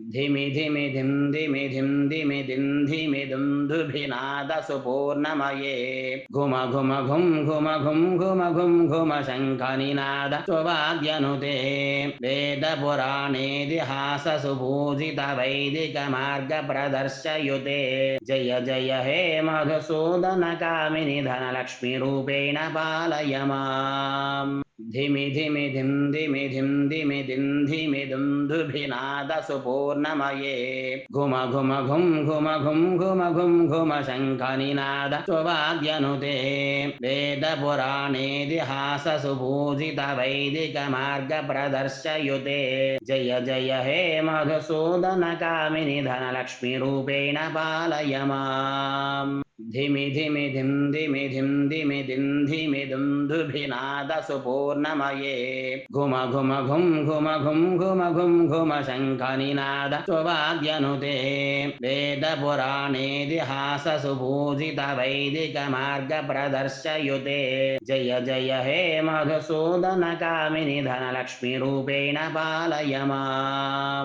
धिमि धिमि धिं धिमि धिं धिमि दिं धिमि दुन्दुभिनादसुपूर्णमये घुम घुम घुं घुम घुं घुम घुं घुम शङ्खनिनाद स्ववाद्यनुते वेदपुराणेतिहाससुभूषितवैदिकमार्गप्रदर्शयुते जय जय हे मधुसूदनकामिनि धनलक्ष्मीरूपेण पालय माम्। धिमि धिमि धिं धिमि धिं धिमि दिं धिमि दुन्दुभिनादसुपूर्णमये घुम घुम घुं घुम घुं घुम घुं घुम शङ्खनिनाद स्ववाद्यनुते वेदपुराणेतिहाससुभूषितवैदिकमार्गप्रदर्शयुते जय जय हे मधुसूदनकामिनि धनलक्ष्मीरूपेण पालय माम्। धिमि धिमि धिं धिमि धिं धिमि दिं धिमि दुन्दुभिनादसुपूर्णमये घुम घुम घुं घुम घुं घुम घुं घुम शङ्खनिनाद स्ववाद्यनुते वेदपुराणेतिहाससुभूषितवैदिकमार्गप्रदर्शयुते जय जय हे मधुसूदनकामिनि धनलक्ष्मीरूपेण पालय माम्।